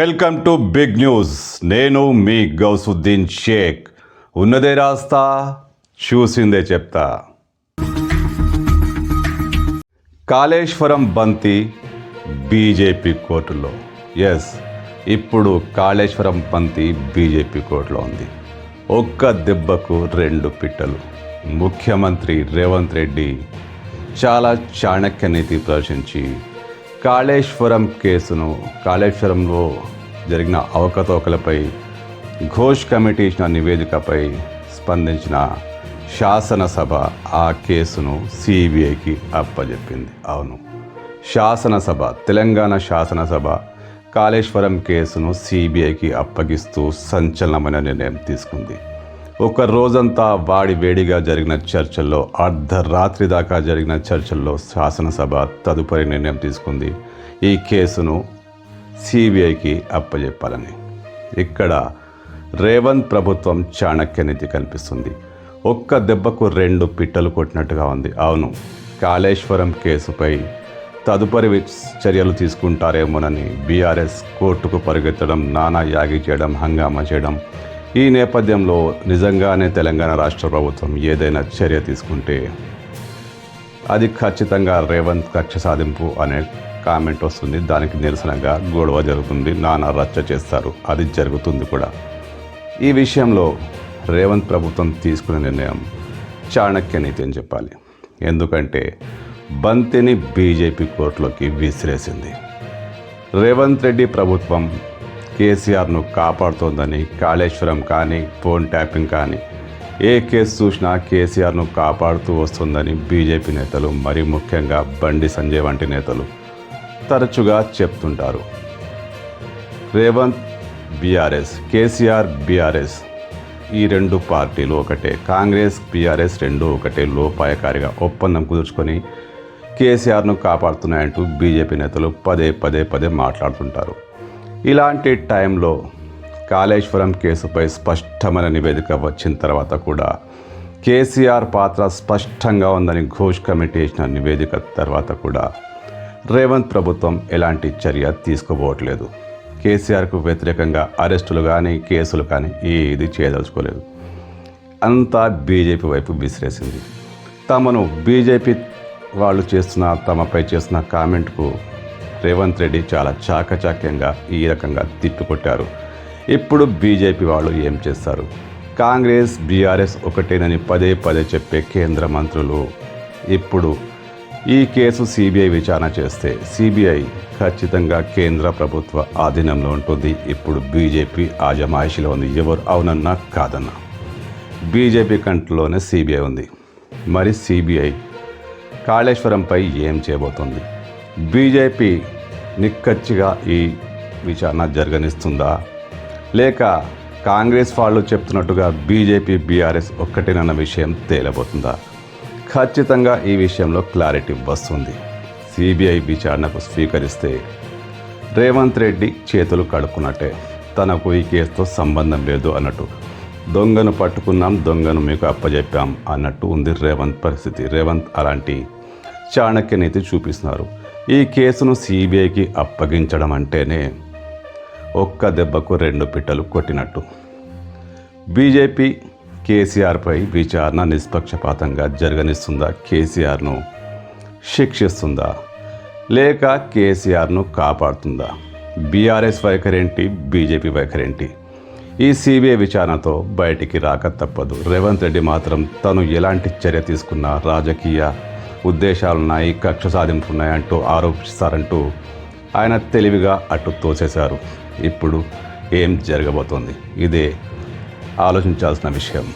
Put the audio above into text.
Welcome to big news. నేను మీ గౌసుద్దీన్ షేక్. ఉన్నదే రాస్తా చూసిందే చెప్తా. కాళేశ్వరం బంతి బీజేపీ కోర్టులో. ఎస్ ఇప్పుడు కాళేశ్వరం బంతి బీజేపీ కోర్టులో ఉంది. ఒక్క దెబ్బకు రెండు పిట్టలు. ముఖ్యమంత్రి రేవంత్ రెడ్డి చాలా చాణక్య నీతి ప్రదర్శించి కాళేశ్వరం కేసును కాళేశ్వరంలో జరిగిన అవకతవకలపై ఘోష్ కమిటీ ఇచ్చిన నివేదికపై స్పందించిన శాసనసభ ఆ కేసును సిబిఐకి అప్పజెప్పింది. అవును. శాసనసభ తెలంగాణ శాసనసభ కాళేశ్వరం కేసును సిబిఐకి అప్పగిస్తూ సంచలనమైన నిర్ణయం తీసుకుంది. ఒక రోజంతా వాడి వేడిగా జరిగిన చర్చల్లో అర్ధరాత్రి దాకా జరిగిన చర్చల్లో శాసనసభ తదుపరి నిర్ణయం తీసుకుంది. ఈ కేసును సిబిఐకి అప్పజెప్పాలని. ఇక్కడ రేవంత్ ప్రభుత్వం చాణక్య నీతి కనిపిస్తుంది ఒక్క దెబ్బకు రెండు పిట్టలు కొట్టినట్టుగా ఉంది. అవును కాళేశ్వరం కేసుపై తదుపరి చర్యలు తీసుకుంటారేమోనని బీఆర్ఎస్ కోర్టుకు పరిగెత్తడం నానా యాగి చేయడం హంగామా చేయడం ఈ నేపథ్యంలో నిజంగానే తెలంగాణ రాష్ట్ర ప్రభుత్వం ఏదైనా చర్య తీసుకుంటే అది ఖచ్చితంగా రేవంత్ కక్ష సాధింపు అనే కామెంట్ వస్తుంది. దానికి నిరసనగా గొడవ జరుగుతుంది. నానా రచ్చ చేస్తారు. అది జరుగుతుంది కూడా. ఈ విషయంలో రేవంత్ ప్రభుత్వం తీసుకున్న నిర్ణయం చాణక్య నీతి అని చెప్పాలి. ఎందుకంటే బంతిని బీజేపీ కోర్టులోకి విసిరేసింది. రేవంత్ రెడ్డి ప్రభుత్వం కేసీఆర్ను కాపాడుతోందని కాళేశ్వరం కానీ ఫోన్ ట్యాపింగ్ కానీ ఏ కేసు చూసినా కేసీఆర్ను కాపాడుతూ వస్తుందని బీజేపీ నేతలు మరి ముఖ్యంగా బండి సంజయ్ వంటి నేతలు తరచుగా చెప్తుంటారు. రేవంత్ బీఆర్ఎస్ కేసీఆర్ బీఆర్ఎస్ ఈ రెండు పార్టీలు ఒకటే. కాంగ్రెస్ బీఆర్ఎస్ రెండు ఒకటే లోపాయకారిగా ఒప్పందం కుదుర్చుకొని కేసీఆర్ను కాపాడుతున్నాయంటూ బీజేపీ నేతలు పదే పదే పదే మాట్లాడుతుంటారు. ఇలాంటి టైంలో కాళేశ్వరం కేసుపై స్పష్టమైన నివేదిక వచ్చిన తర్వాత కూడా కేసీఆర్ పాత్ర స్పష్టంగా ఉందని ఘోష్ కమిటీ ఇచ్చిన నివేదిక తర్వాత కూడా రేవంత్ ప్రభుత్వం ఎలాంటి చర్య తీసుకోబోవట్లేదు. కేసీఆర్కు వ్యతిరేకంగా అరెస్టులు కానీ కేసులు కానీ ఏది చేయదలుచుకోలేదు. అంతా బీజేపీ వైపు విసిరేసింది. తమను బీజేపీ వాళ్ళు చేస్తున్న తమపై చేస్తున్న కామెంట్కు రేవంత్ రెడ్డి చాలా చాకచాక్యంగా ఈ రకంగా తిట్టుకొట్టారు ఇప్పుడు బీజేపీ వాళ్ళు ఏం చేస్తారు? కాంగ్రెస్ బీఆర్ఎస్ ఒకటేనని పదే పదే చెప్పే కేంద్ర మంత్రులు ఇప్పుడు ఈ కేసు సిబిఐ విచారణ చేస్తే సిబిఐ ఖచ్చితంగా కేంద్ర ప్రభుత్వ ఆధీనంలో ఉంటుంది. ఇప్పుడు బీజేపీ ఆజమాయిషిలో ఉంది. ఎవరు? అవునన్నా కాదన్నా. బీజేపీ కంట్లోనే సిబిఐ ఉంది. మరి సిబిఐ కాళేశ్వరంపై ఏం చేయబోతుంది? బీజేపీ నిక్కచ్చిగా ఈ విచారణ జరగనిస్తుందా? లేక కాంగ్రెస్ వాళ్ళు చెప్తున్నట్టుగా బీజేపీ బీఆర్ఎస్ ఒక్కటేనన్న విషయం తేలబోతుందా? ఖచ్చితంగా ఈ విషయంలో క్లారిటీ వస్తుంది. సిబిఐ విచారణకు స్వీకరిస్తే రేవంత్ రెడ్డి చేతులు కడుక్కున్నట్టే తనకు ఈ కేసుతో సంబంధం లేదు అన్నట్టు. దొంగను పట్టుకున్నాం దొంగను మీకు అప్పజెప్పాం అన్నట్టు ఉంది రేవంత్ పరిస్థితి. రేవంత్ అలాంటి చాణక్య నీతి చూపిస్తున్నారు. ఈ కేసును సిబిఐకి అప్పగించడం అంటేనే ఒక్క దెబ్బకు రెండు పిట్టలు కొట్టినట్టు. బీజేపీ కేసీఆర్పై విచారణ నిష్పక్షపాతంగా జరగనిస్తుందా? కేసీఆర్ను శిక్షిస్తుందా? లేక కేసీఆర్ను కాపాడుతుందా? బీఆర్ఎస్ వైఖరేంటి? బీజేపీ వైఖరేంటి? ఈ సిబిఐ విచారణతో బయటికి రాక తప్పదు. రేవంత్ రెడ్డి మాత్రం తను ఎలాంటి చర్య తీసుకున్నా రాజకీయ ఉద్దేశాలున్నాయి కక్ష సాధింపున్నాయంటూ ఆరోపిస్తారంటూ ఆయన తెలివిగా అటు తోసేశారు. ఇప్పుడు ఏం జరగబోతోంది? ఇదే ఆలోచించాల్సిన విషయం.